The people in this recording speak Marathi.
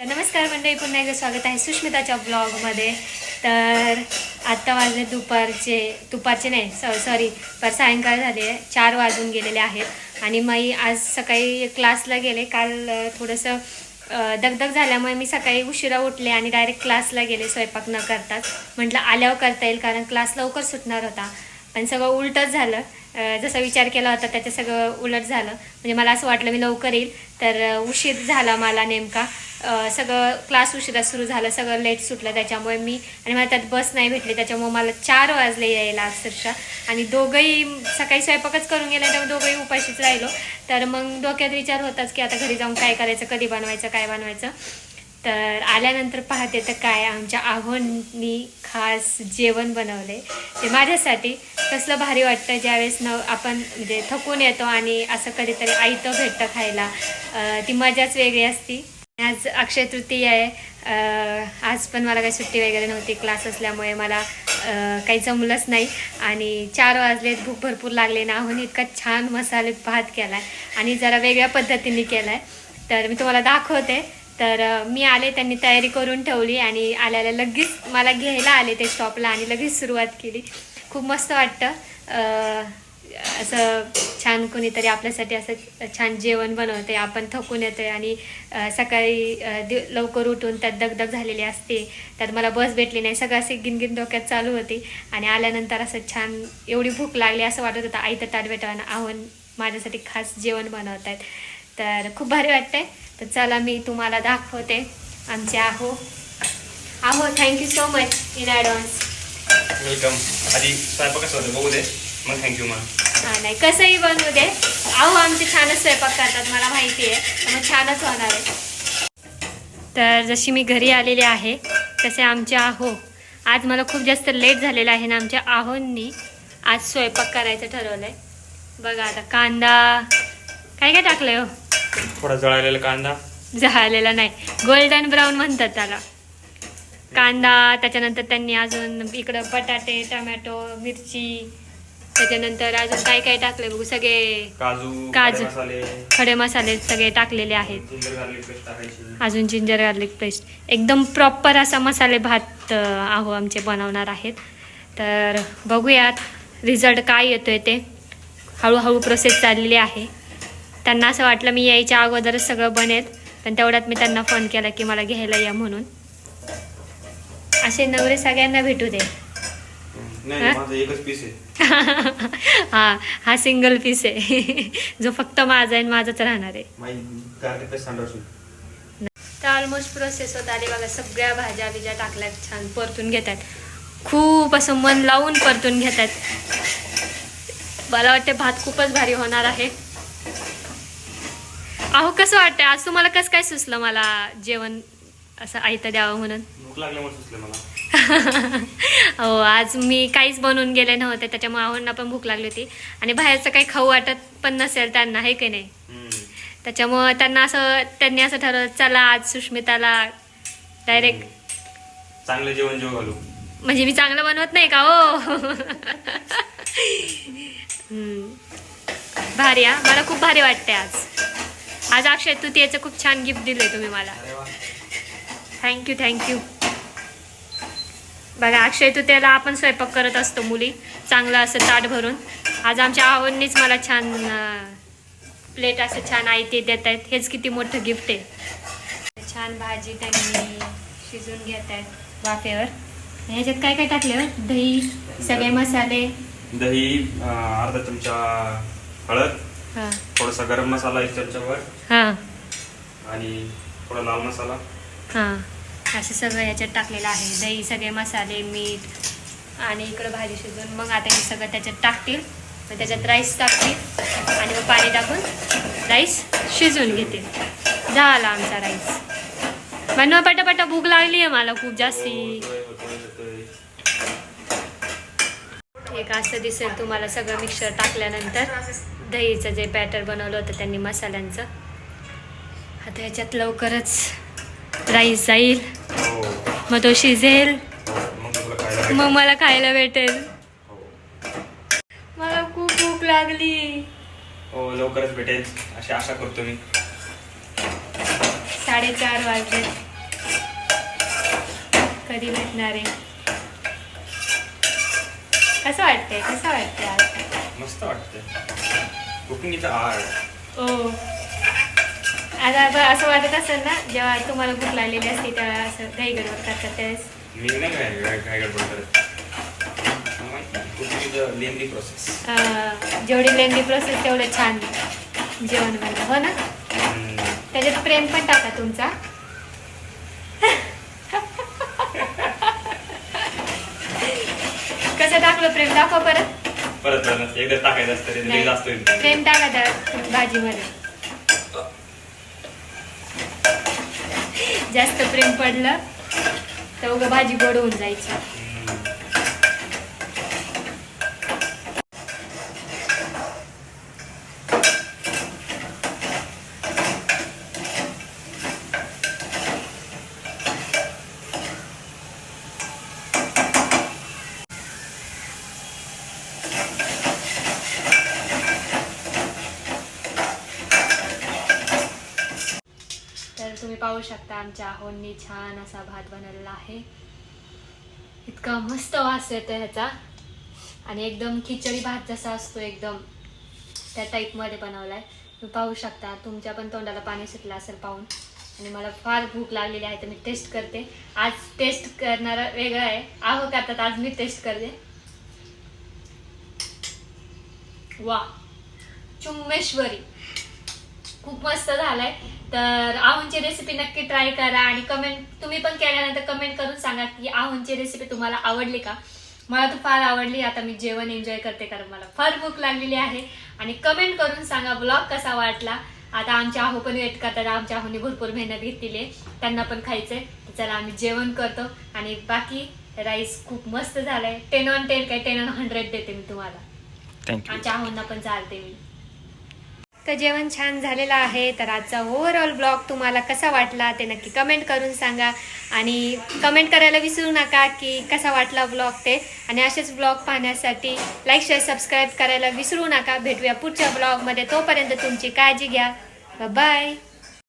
नमस्कार मंडळी पुन्हा एकदा स्वागत आहे सुष्मिताच्या ब्लॉगमध्ये तर आत्ता वाजले दुपारचे दुपारचे नाही सॉ सॉरी पर सायंकाळ झाले चार वाजून गेलेले आहेत. आणि मी आज सकाळी क्लासला गेले काल थोडंसं दगदग झाल्यामुळे मी सकाळी उशिरा उठले आणि डायरेक्ट क्लासला गेले स्वयंपाक न करताच. म्हटलं आल्यावर करता येईल कारण क्लास लवकर सुटणार होता. पण सगळं उलटच झालं. जसा विचार केला होता त्याचं सगळं उलट झालं. म्हणजे मला असं वाटलं मी लवकर येईल. तर उशीर झाला मला नेमका. सगळं क्लास उशिरा सुरू झालं सगळं लेट सुटलं त्याच्यामुळे मी आणि मला त्यात बस नाही भेटली. त्याच्यामुळे मला चार वाजले यायला अक्षरशः. आणि दोघंही सकाळी स्वयंपाकच करून गेले त्यामुळे दोघंही उपाशीच राहिलो. तर मग डोक्यात विचार होताच की आता घरी जाऊन काय करायचं कधी बनवायचं काय बनवायचं. तर आल्यानंतर पाहते तर काय आमच्या आहोंनी खास जेवण बनवले. ते माझ्यासाठी. कसलं भारी वाटतं ज्यावेळेस न आपण म्हणजे थकून येतो आणि असं कधीतरी आयतं भेटतं खायला. ती मजाच वेगळी असती. आज अक्षय तृतीय आहे. आज पण मला काही सुट्टी वगैरे नव्हती. क्लास असल्यामुळे मला काही जमलंच नाही. आणि चार वाजलेत. भूक भरपूर लागले ना आहोनी इतका छान मसाले भात केला आहे आणि जरा वेगळ्या पद्धतीने केला आहे तर मी तुम्हाला दाखवते. तर मी आले त्यांनी तयारी करून ठेवली आणि आल्याला लगेच मला घ्यायला आले ते स्टॉपला आणि लगेच सुरुवात केली. खूप मस्त वाटतं. असं छान कोणीतरी आपल्यासाठी असं छान जेवण बनवते आपण थकून येतोय आणि सकाळी दि लवकर उठून त्यात दगदग झालेली असते. त्यात मला बस भेटली नाही. सगळं असे गिनगिन डोक्यात चालू होती आणि आल्यानंतर असं छान एवढी भूक लागली असं वाटत होतं आईतं ताट भेटावं आव्हान माझ्यासाठी खास जेवण बनवत आहेत तर खूप भारी वाटतंय. तर चला मी तुम्हाला दाखवते. आमचे आहो. आहो thank you so much in advance welcome आधी स्वयंपाक कसं होतं? बघू दे. मग थँक्यू मग. हां नाही कसंही बनवू दे. आहो आमचे छानच स्वयंपाक करतात मला माहिती आहे. मग छानच होणार आहे. तर जशी मी घरी आलेली आहे तसे आमचे आहो. आज मला खूप जास्त लेट झालेलं आहे ना आमच्या आहोंनी आज स्वयंपाक करायचं ठरवलं आहे बघा आता कांदा काय काय टाकलंय हो? थोडा जळालेला कांदा. झालेला नाही. गोल्डन ब्राऊन म्हणतात त्याला. कांदा त्याच्यानंतर त्यांनी अजून इकडं बटाटे टमॅटो मिरची त्याच्यानंतर अजून काय काय टाकले बघू सगळे काजू काजू. खडे मसाले. खडे मसाले सगळे टाकलेले आहेत. अजून जिंजर गार्लिक पेस्ट एकदम प्रॉपर असा मसाले भात आहो आमचे बनवणार आहेत. तर बघूयात रिझल्ट काय येतोय ते. हळूहळू प्रोसेस चाललेली आहे. त्यांना असं वाटलं मी यायच्या अगोदरच सगळं बनेल पण तेवढ्यात मी त्यांना फोन केला की मला घ्यायला या म्हणून. असे नवरे सगळ्यांना भेटू दे. नाही हा? हा हा सिंगल पीस आहे. जो फक्त माझा आहे माझाच राहणार आहे. तर ऑलमोस्ट प्रोसेस होत आली बघा सगळ्या भाज्या बिज्या टाकल्यात छान परतून घेतात. खूप असं मन लावून परतून घेतात. मला वाटते भात खूपच भारी होणार आहे. अहो कसं वाटतंय? आज तुम्हाला कसं काय सुचलं मला जेवण? असं आयतं द्यावं म्हणून. भूक लागल्यामुळे सुचले मला. हो आज मी काहीच बनवून गेले नव्हते त्याच्यामुळे आहोंना पण भूक लागली होती. आणि बाहेरचं काही खाऊ वाटत पण नसेल त्यांना हे की नाही. त्याच्यामुळं त्यांना असं त्यांनी असं ठरवलं चला आज सुष्मिताला डायरेक्ट चांगलं जेवण जेव घालू. म्हणजे मी चांगलं बनवत नाही का हो? हम्म. भारी हा? मला खूप भारी वाटते आज. आज अक्षय तृतीयेचं खूप छान गिफ्ट दिलंय तुम्ही मला. थँक्यू थँक्यू बघा अक्षय तृतीयेला आपण स्वयंपाक करत असतो मुली. चांगलं असं ताट भरून. आज आमच्या आवडनीच मला छान प्लेट असं छान आई ते देत आहेत. हेच किती मोठं गिफ्ट आहे. छान भाजी त्यांनी शिजून घेत आहेत वाफेवर. ह्याच्यात काय काय टाकले हो? दही सगळे मसाले. दही अर्धा चमचा हळद थोडासा गरम मसाला एक चमचाभर. हां. आणि थोडा लाल मसाला. हां. असं सगळं याच्यात टाकलेलं आहे. दही सगळे मसाले मीठ आणि इकडं भाजी शिजवून मग आता हे सगळं त्याच्यात टाकतील. मग त्याच्यात राईस टाकतील. आणि मग पाणी टाकून राईस शिजवून घेतील. झाला आमचा राईस बनवा पटापटा भूक लागली आहे मला खूप जास्ती. एक असं दिसेल तुम्हाला सगळं मिक्सर टाकल्यानंतर. दहीचं जे बॅटर बनवलं होतं त्यांनी मसाल्यांचं. आता ह्याच्यात लवकरच राईस जाईल. हो. मग तो शिजेल. हो. मग मला खायला भेटेल. हो. मला खूप भूक लागली. हो लवकरच भेटेल. अशी आशा करतो मी. साडेचार वाजले. कधी भेटणार आहे? कसं वाटतंय? कसं वाटतंय मस्त वाटतं कुकिंग इथं आर्ट ओ आता आता असं वाटत असेल ना जेव्हा तुम्हाला भूक लागलेली असते तेव्हा असं घाई गडबड करतात त्यावेळेस. मी नाही काय गडबड करत? इज लेंदी प्रोसेस जेवढी लेंदी प्रोसेस तेवढं छान जेवण बनतं. हो ना? त्याच्यात प्रेम पण टाका तुमचा. कसं टाकलं प्रेम दाखव परत. परत परत एकदा टाकायचं असतं रे, लई जास्त होईल. प्रेम टाका त्या भाजीमध्ये. जास्त प्रेम पडलं तर उगं भाजी गोड होऊन जायची हम्म. तर तुम्ही पाहू शकता आमच्या आहोंनी छान असा भात बनवलेला आहे. इतका मस्त वास येतो ह्याचा. आणि एकदम खिचडी भात जसा असतो एकदम त्या टाईपमध्ये बनवलाय. तुम्ही पाहू शकता तुमच्या पण तोंडाला पाणी सुटलं असेल पाहून. आणि मला फार भूक लागलेली आहे तर मी टेस्ट करते. आज टेस्ट करणारा वेगळा आहे. आहो करतात आज मी टेस्ट करते. वा चुम्मेश्वरी. खूप मस्त झालाय. तर आहूनची रेसिपी नक्की ट्राय करा आणि कमेंट तुम्ही पण केल्यानंतर कमेंट करून सांगा की आहूनची रेसिपी तुम्हाला आवडली का? मला तर फार आवडली. आता मी जेवण एन्जॉय करते कारण मला फार भूक लागलेली आहे. आणि कमेंट करून सांगा ब्लॉग कसा वाटला. आता आमच्या आहू पण वेट करतात. आमच्या आहूने भरपूर मेहनत घेतलेली आहे. त्यांना पण खायचंय. तर चला आम्ही जेवण करतो. आणि बाकी राईस खूप मस्त झालाय. टेन ऑन टेन काय? टेन ऑन हंड्रेड देते मी तुम्हाला. आमच्या आहोंना पण चालते मी. तर जेवण छान झालेलं आहे. तर आजचा ओव्हरऑल ब्लॉग तुम्हाला कसा वाटला ते नक्की कमेंट करून सांगा. आणि कमेंट करायला विसरू नका की कसा वाटला ब्लॉग ते. आणि असेच ब्लॉग पाहण्यासाठी लाईक शेअर सबस्क्राईब करायला विसरू नका. भेटूया पुढच्या ब्लॉगमध्ये तोपर्यंत तुमची काळजी घ्या. बाय